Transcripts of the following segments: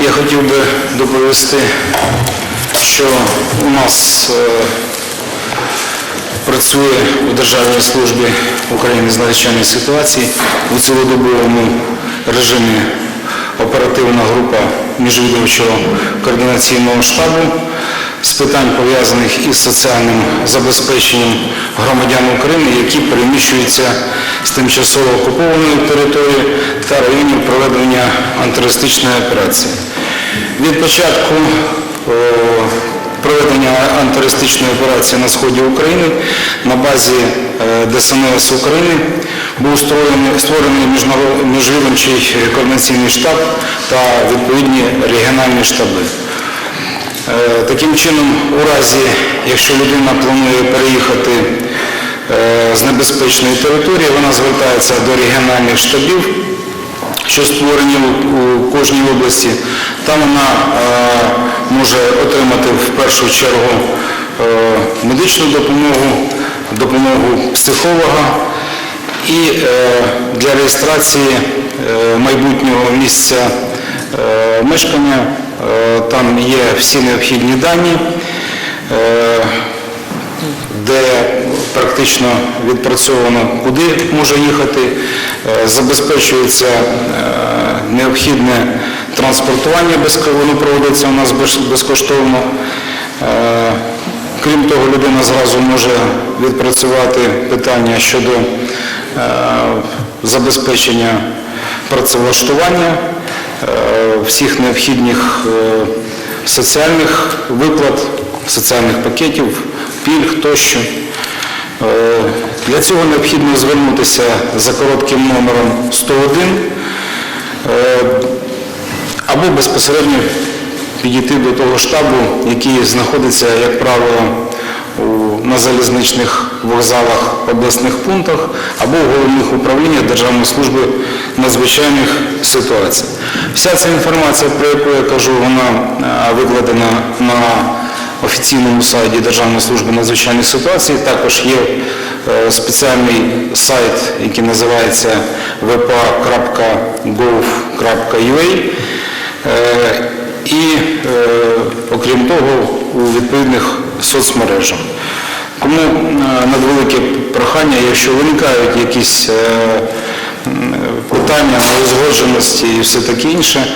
Я хотів би доповісти, що у нас е, працює у Державній службі України з надзвичайної ситуації у цілодобовому режимі оперативна група міжвідомчого координаційного штабу з питань пов'язаних із соціальним забезпеченням громадян України, які переміщуються з тимчасово окупованої території та районів проведення антитерористичної операції. Від початку проведення антитерористичної операції на сході України на базі е, ДСНС України був створений, створений координаційний штаб та відповідні регіональні штаби. Е, Таким чином, у разі, якщо людина планує переїхати е, з небезпечної території, вона звертається до регіональних штабів, що створені у- кожній області. Там вона е, може отримати в першу чергу медичну допомогу, допомогу психолога і для реєстрації майбутнього місця мешкання там є всі необхідні дані, е, де практично відпрацьовано, куди може їхати, е, забезпечується е, необхідне транспортування, безко- воно проводиться у нас безкоштовно. Е, Крім того, людина зразу може відпрацювати питання щодо е, забезпечення працевлаштування, е, всіх необхідних е, соціальних виплат, соціальних пакетів, пільг тощо. Е, Для цього необхідно звернутися за коротким номером 101 е, або безпосередньо підійти до того штабу, який знаходиться, як правило, на залізничних вокзалах, обласних пунктах або в головних управліннях Державної служби надзвичайних ситуацій. Вся ця інформація, про яку я кажу, вона е, викладена на офіційному сайті Державної служби надзвичайних ситуацій. Також є е, спеціальний сайт, який називається vpa.gov.ua. Е, І, окрім того, у відповідних соцмережах. Кому е, надвелике прохання, якщо виникають якісь питання, неузгодженості і все таке інше,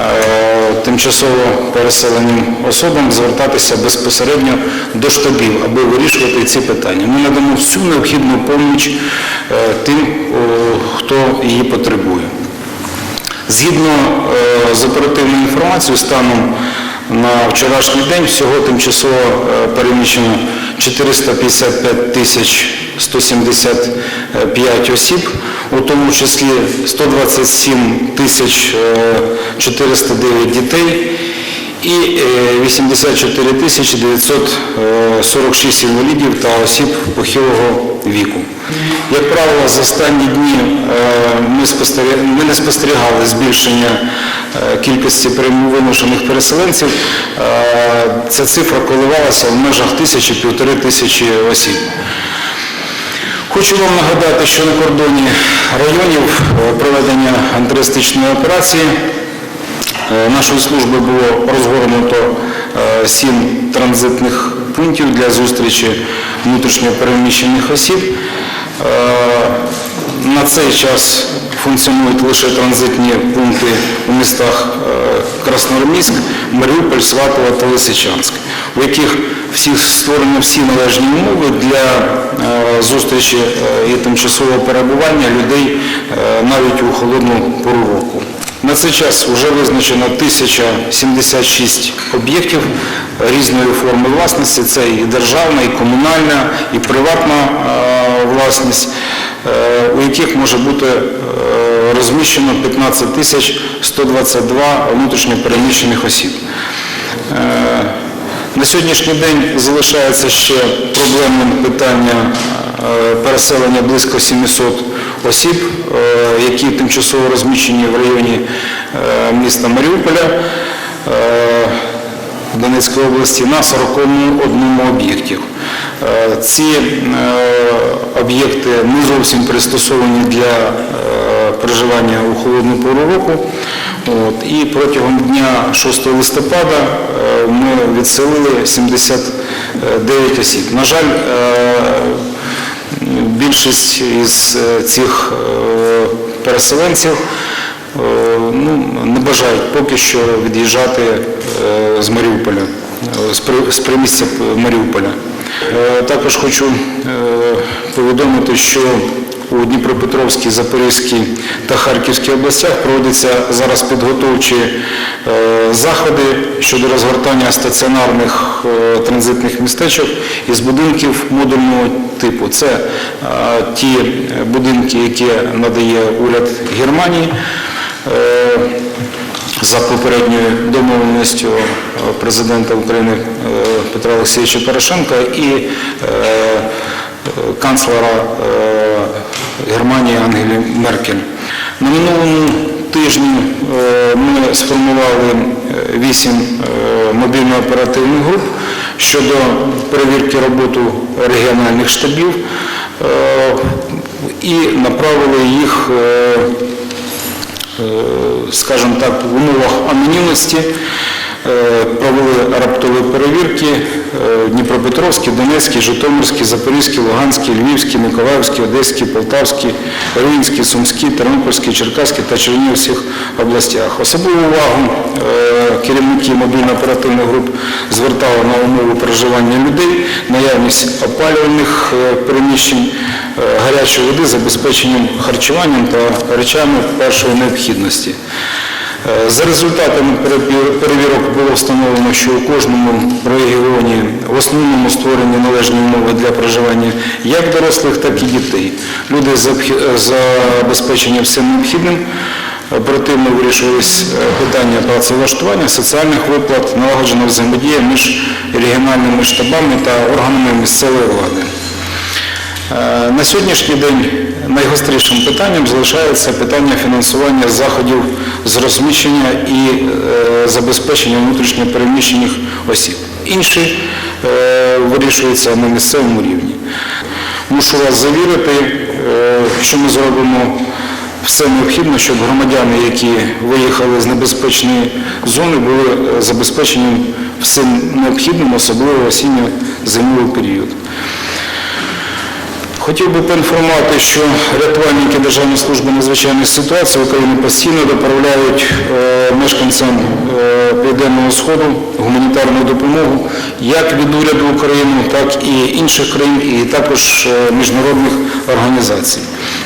е, тимчасово переселеним особам звертатися безпосередньо до штабів, аби вирішувати ці питання. Ми надамо всю необхідну допомогу тим, хто її потребує. Згідно е, з оперативною інформацією, станом на вчорашній день всього тимчасово е, переміщено 455 тисяч 175 осіб, у тому числі 127 тисяч е, 409 дітей і е, 84 тисячі 946 інвалідів та осіб похилого віку. Як правило, за останні дні е, ми, не спостерігали збільшення е, кількості вимушених переселенців. Е, Ця цифра коливалася в межах тисячі-півтори тисячі осіб. Хочу вам нагадати, що на кордоні районів е, проведення антитерористичної операції нашої Нашою службою було розгорнуто е, сім транзитних пунктів для зустрічі внутрішньо переміщених осіб. Е, На цей час функціонують лише транзитні пункти у містах е, Красноармійськ, Маріуполь, Сватово та Лисичанськ, у яких всіх створені всі належні умови для е, зустрічі е, і тимчасового перебування людей навіть у холодну пору року. На цей час вже визначено 1076 об'єктів різної форми власності. Це і державна, і комунальна, і приватна власність, у яких може бути е, розміщено 15 тисяч 122 внутрішньо переміщених осіб. Е, На сьогоднішній день залишається ще проблемним питання е, переселення близько 700 осіб, е, які тимчасово розміщені в районі е, міста Маріуполя е, Донецької області на 41 об'єкті. Е, Ці е, об'єкти не зовсім пристосовані для е, проживання у холодну пору року. От, і протягом дня 6 листопада ми відселили 79 осіб. На жаль, більшість із цих переселенців ну, не бажають поки що від'їжджати е, з Маріуполя, е, з при- примістя Маріуполя. Е, Також хочу е, повідомити, що у Дніпропетровській, Запорізькій та Харківській областях проводяться зараз підготовчі е, заходи щодо розгортання стаціонарних е, транзитних містечок із будинків модульного типу. Це е, ті будинки, які надає уряд Германії. Е, за попередньою домовленістю е, президента України е, Петра Олексійовича Порошенка і канцлера Германії Ангелі Меркель. На минулому тижні ми сформували вісім мобільно-оперативних груп щодо перевірки роботи регіональних штабів і направили їх скажімо так, в умовах анонімності. е, провели раптові перевірки е, Дніпропетровській, Донецькій, Житомирській, Запорізькій, Луганській, Львівській, Миколаївській, Одеській, Полтавській, Рівненській, Сумській, Тернопільській, Черкаській та Чернігівських областях. Особливу увагу е, керівники мобільно-оперативних груп звертали на умови проживання людей, наявність опалювальних е, приміщень, е, гарячої води, забезпеченням харчуванням та речами першої необхідності. Е, За результатами перевірок було встановлено, що у кожному регіоні в основному створені належні умови для проживання як дорослих, так і дітей. Люди забезпечені всім необхідним, оперативно вирішувались е, питання працевлаштування, соціальних виплат, налагоджена взаємодія між регіональними штабами та органами місцевої влади. Е, На сьогоднішній день найгострішим питанням залишається питання фінансування заходів з розміщення і е, забезпечення внутрішньо переміщених осіб. Інші е, вирішуються на місцевому рівні. Мушу вас завірити, е, що ми зробимо все необхідне, щоб громадяни, які виїхали з небезпечної зони, були забезпечені всім необхідним, особливо в осінньо-зимовий період. Хотів би поінформувати, що рятувальники Державної служби надзвичайних ситуацій України постійно доправляють е, мешканцям е, Південного Сходу гуманітарну допомогу як від уряду України, так і інших країн, і також е, міжнародних організацій.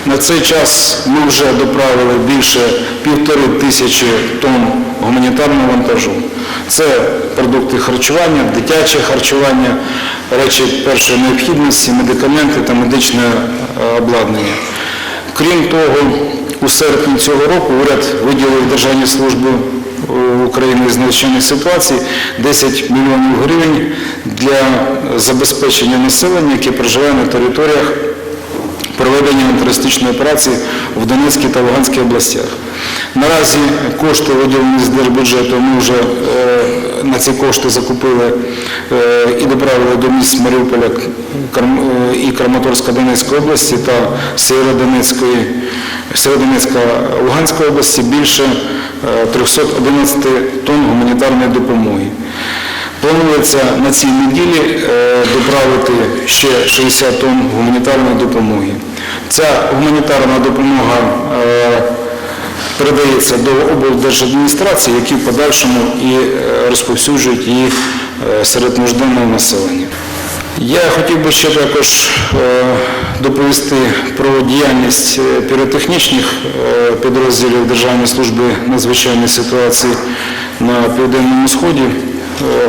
На цей час ми вже доправили більше півтори тисячі тонн гуманітарного вантажу. Це продукти харчування, дитяче харчування, речі першої необхідності, медикаменти та медичне е, обладнання. Крім того, у серпні цього року уряд виділив Державній службі України з надзвичайних ситуацій 10 мільйонів гривень для забезпечення населення, яке проживає на територіях проведення антитерористичної операції в Донецькій та Луганській областях. Наразі кошти, виділені з держбюджету, ми вже е, на ці кошти закупили е, і доправили до міст Маріуполя е, і Краматорська Донецької області та Сєвєродонецька Луганської області більше е, 311 тонн гуманітарної допомоги. Планується на цій неділі доправити ще 60 тонн гуманітарної допомоги. Ця гуманітарна допомога е, передається до облдержадміністрації, які в подальшому і е, розповсюджують її е, серед нужденного населення. Я хотів би ще також доповісти про діяльність піротехнічних підрозділів Державної служби надзвичайної ситуації на Південному Сході.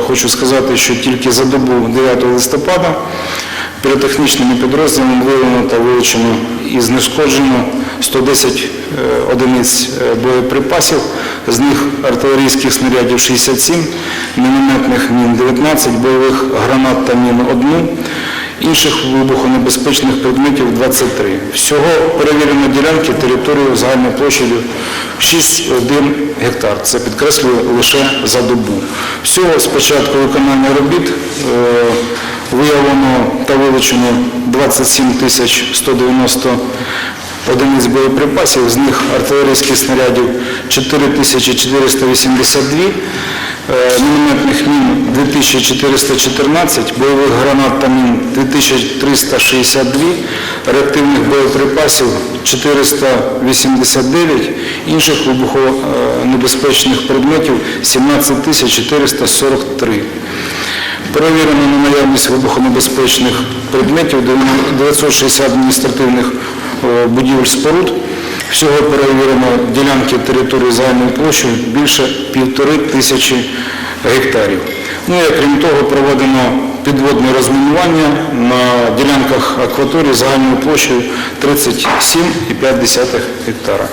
Хочу сказати, що тільки за добу 9 листопада піротехнічними підрозділами виявлено та вилучено і знешкоджено 110 е, одиниць е, боєприпасів, з них артилерійських снарядів 67, мінометних мін 19, бойових гранат та мін 1, інших вибухонебезпечних предметів 23. Всього перевірено ділянки територію загальною площею 6,1 гектар. Це підкреслюю лише за добу. Всього з початку виконання робіт е, виявлено та вилучено 27 тисяч 190 одиниць боєприпасів, з них артилерійських снарядів 4482, е, мінометних мін 2414, бойових гранат та мін 2362, реактивних боєприпасів 489, інших вибухонебезпечних предметів 17443. Перевірено на наявність вибухонебезпечних предметів 960 адміністративних е, будівель споруд. Всього перевірено ділянки території загальною площею більше півтори тисячі гектарів. Ну і крім того, проведено підводне розмінування на ділянках акваторії загальною площею 37,5 гектара.